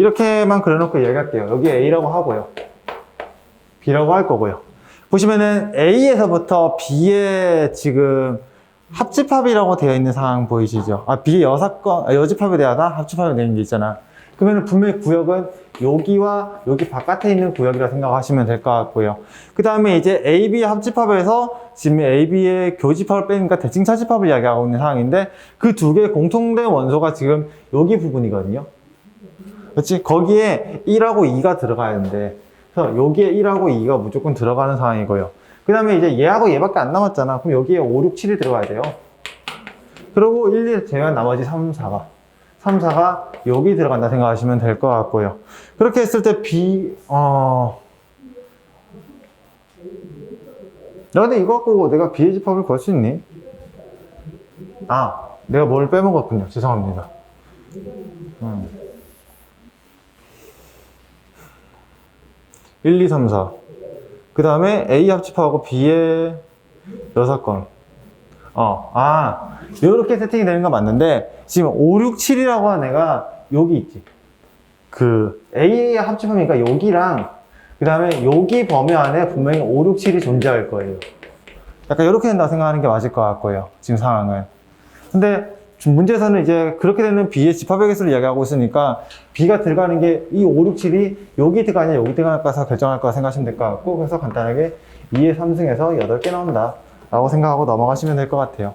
이렇게만 그려놓고 이야기할게요. 여기 A라고 하고요. B라고 할 거고요. 보시면은 A에서부터 B에 지금 합집합이라고 되어 있는 상황 보이시죠? 아, B 여사건, 아, 여집합에 대하다 합집합이 되는 게 있잖아. 그러면 분명히 구역은 여기와 여기 바깥에 있는 구역이라 생각하시면 될 것 같고요. 그 다음에 이제 AB 합집합에서 지금 AB의 교집합을 빼니까 대칭 차집합을 이야기하고 있는 상황인데 그 두 개의 공통된 원소가 지금 여기 부분이거든요. 그렇지? 거기에 1하고 2가 들어가야 되는데 그래서 여기에 1하고 2가 무조건 들어가는 상황이고요. 그 다음에 이제 얘하고 얘밖에 안 남았잖아. 그럼 여기에 5, 6, 7이 들어가야 돼요. 그리고 1, 2 제외한 나머지 3, 4가 3, 4가 여기 들어간다 생각하시면 될 것 같고요. 그렇게 했을 때 B, 어... 야, 근데 이거 갖고 내가 B의 집합을 걸 수 있니? 아, 내가 뭘 빼먹었군요. 죄송합니다. 음. 1, 2, 3, 4. 그 다음에 A 합집하고 B의 여사건. 어, 아, 이렇게 세팅이 되는 건 맞는데, 지금 5, 6, 7이라고 한 애가 여기 있지. 그, A의 합집하니까 여기랑, 그 다음에 여기 범위 안에 분명히 5, 6, 7이 존재할 거예요. 약간 이렇게 된다고 생각하는 게 맞을 것 같고요. 지금 상황은. 근데 문제에서는 이제 그렇게 되는 B의 집합의 개수를 이야기하고 있으니까 B가 들어가는 게 이 5, 6, 7이 여기 들어가냐 여기 들어갈까 해서 결정할 거라 생각하시면 될 것 같고 그래서 간단하게 2의 3승에서 8개 나온다 라고 생각하고 넘어가시면 될 것 같아요